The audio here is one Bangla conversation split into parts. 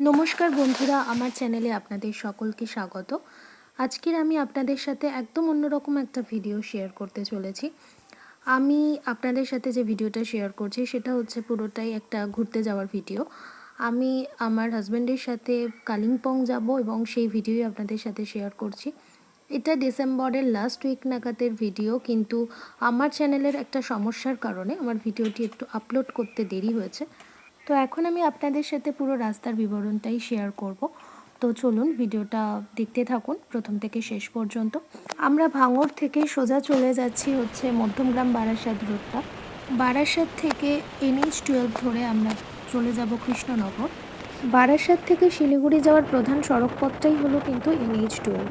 নমস্কার বন্ধুরা, আমার চ্যানেলে আপনাদের সকলকে স্বাগত। আজকের আমি আপনাদের সাথে একদম অন্যরকম একটা ভিডিও শেয়ার করতে চলেছি। আমি আপনাদের সাথে যে ভিডিওটা শেয়ার করছি, সেটা হচ্ছে পুরোটাই একটা ঘুরতে যাওয়ার ভিডিও আমি আমার হাজব্যান্ডের সাথে কালিম্পং যাব এবং সেই ভিডিওই আপনাদের সাথে শেয়ার করছি। এটা ডিসেম্বরের লাস্ট উইক নাগাদের ভিডিও কিন্তু আমার চ্যানেলের একটা সমস্যার কারণে আমার ভিডিওটি একটু আপলোড করতে দেরি হয়েছে। তো এখন আমি আপনাদের সাথে পুরো রাস্তার বিবরণটাই শেয়ার করব। তো চলুন ভিডিওটা দেখতে থাকুন, প্রথম থেকে শেষ পর্যন্ত। আমরা ভাঙড় থেকে সোজা চলে যাচ্ছি হচ্ছে মধ্যমগ্রাম বারাসাত রোডটা। বারাসাত থেকে এনএইচ টুয়েলভ ধরে আমরা চলে যাব কৃষ্ণনগর। বারাসাত থেকে শিলিগুড়ি যাওয়ার প্রধান সড়কপথটাই হলো কিন্তু NH twelve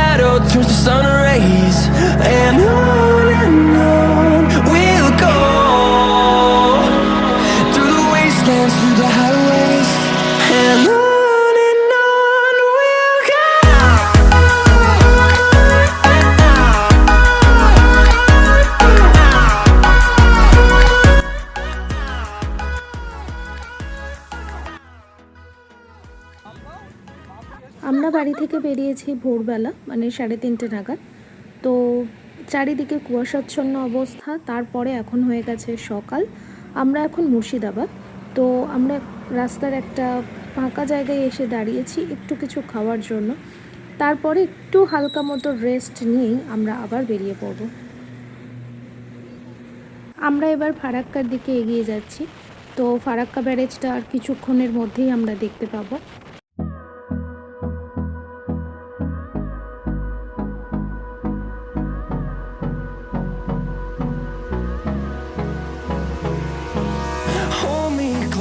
turns to sun rays. And আমরা বাড়ি থেকে বেরিয়েছি ভোরবেলা মানে সাড়ে তিনটে নাগাদ। তো চারিদিকে কুয়াশাচ্ছন্ন অবস্থা, তারপরে এখন হয়ে গেছে সকাল। আমরা এখন মুর্শিদাবাদ। তো আমরা রাস্তার একটা ফাঁকা জায়গায় এসে দাঁড়িয়েছি একটু কিছু খাওয়ার জন্য। তারপরে একটু হালকা মতো রেস্ট নিয়েই আমরা আবার বেরিয়ে পড়ব। আমরা এবার ফারাক্কার দিকে এগিয়ে যাচ্ছি। তো ফারাক্কা ব্যারেজটা আর কিছুক্ষণের মধ্যেই আমরা দেখতে পাবো।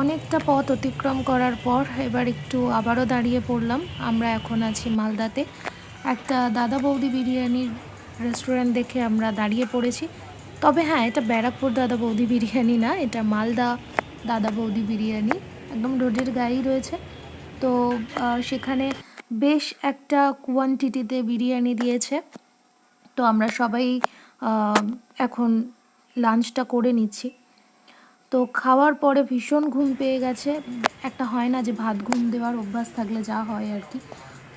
অনেকটা পথ অতিক্রম করার পর এবার একটু আবারও দাঁড়িয়ে পড়লাম। আমরা এখন আছি মালদাতে। একটা দাদা বৌদি বিরিয়ানির রেস্টুরেন্ট দেখে আমরা দাঁড়িয়ে পড়েছি। তবে হ্যাঁ এটা ব্যারাকপুর দাদা বৌদি বিরিয়ানি না, এটা মালদা দাদা বৌদি বিরিয়ানি। একদম রোডের গায়েই রয়েছে। তো সেখানে বেশ একটা কোয়ান্টিটিতে বিরিয়ানি দিয়েছে। তো আমরা সবাই এখন লাঞ্চটা করে নিচ্ছি। তো খাওয়ার পরে ভীষণ ঘুম পেয়ে গেছে। একটা হয় না যে ভাত ঘুম দেওয়ার অভ্যাস থাকলে যা হয় আর কি।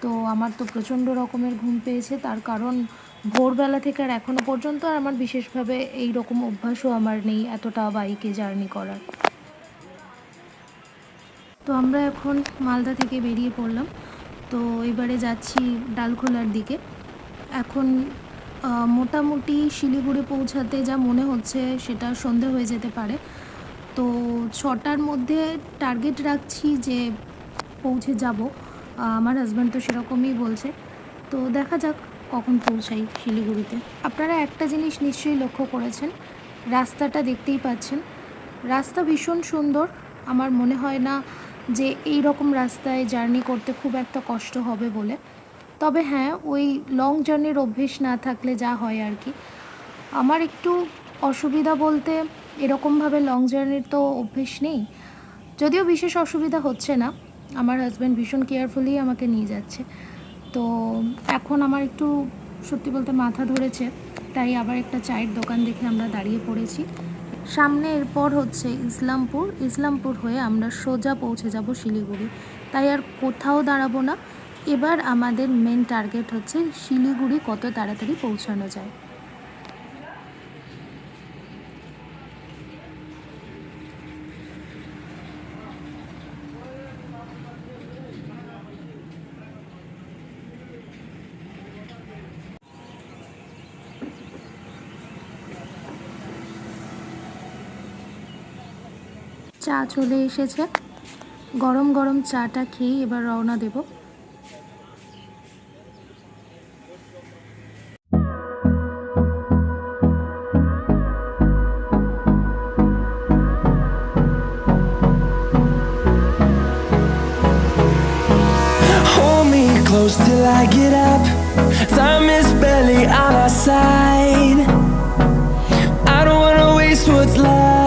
তো আমার তো প্রচণ্ড রকমের ঘুম পেয়েছে। তার কারণ ভোরবেলা থেকে আর এখনও পর্যন্ত আর আমার বিশেষভাবে এই রকম অভ্যাসও আমার নেই এতটা বাইকে জার্নি করার। তো আমরা এখন মালদা থেকে বেরিয়ে পড়লাম। তো এবারে যাচ্ছি ডালখোলার দিকে। এখন মোটামুটি শিলিগুড়ি পৌঁছাতে যা মনে হচ্ছে সেটা সন্ধে হয়ে যেতে পারে। তো ছটার মধ্যে টার্গেট রাখছি যে পৌঁছে যাব। আমার হাজব্যান্ড তো সেরকমই বলছে। তো দেখা যাক কখন পৌঁছাই শিলিগুড়িতে। আপনারা একটা জিনিস নিশ্চয়ই লক্ষ্য করেছেন, রাস্তাটা দেখতেই পাচ্ছেন। রাস্তা ভীষণ সুন্দর। আমার মনে হয় না যে এই রকম রাস্তায় জার্নি করতে খুব একটা কষ্ট হবে বলে। তবে হ্যাঁ ওই লং জার্নির অভ্যেস না থাকলে যা হয় আর কি। আমার একটু অসুবিধা বলতে এরকমভাবে লং জার্নির তো অভ্যেস নেই। যদিও বিশেষ অসুবিধা হচ্ছে না, আমার হাজব্যান্ড ভীষণ কেয়ারফুলি আমাকে নিয়ে যাচ্ছে। তো এখন আমার একটু, সত্যি বলতে মাথা ধরেছে, তাই আবার একটা চায়ের দোকান দেখে আমরা দাঁড়িয়ে পড়েছি। সামনে এরপর হচ্ছে ইসলামপুর। ইসলামপুর হয়ে আমরা সোজা পৌঁছে যাব শিলিগুড়ি। তাই আর কোথাও দাঁড়াবো না। এবার আমাদের মেন টার্গেট হচ্ছে শিলিগুড়ি কত তাড়াতাড়ি পৌঁছানো যায়। চা চলে এসেছে গরম গরম চাটা খেয়ে এবার রওনা দেব close till I get up. Time is barely on our side. I don't wanna waste what's left.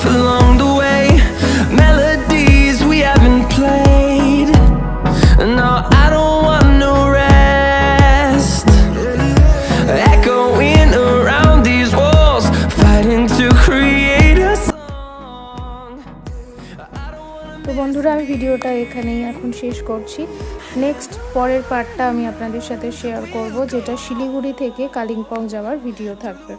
life along the way, melodies we haven't played. No, I don't want no rest. Echoing around these walls, fighting to create a song. তো বন্ধুরা আমি ভিডিওটা এখানেই এখন শেষ করছি নেক্সট পরের পার্টটা আমি আপনাদের সাথে শেয়ার করব যেটা শিলিগুড়ি থেকে কালিম্পং যাওয়ার ভিডিও থাকবে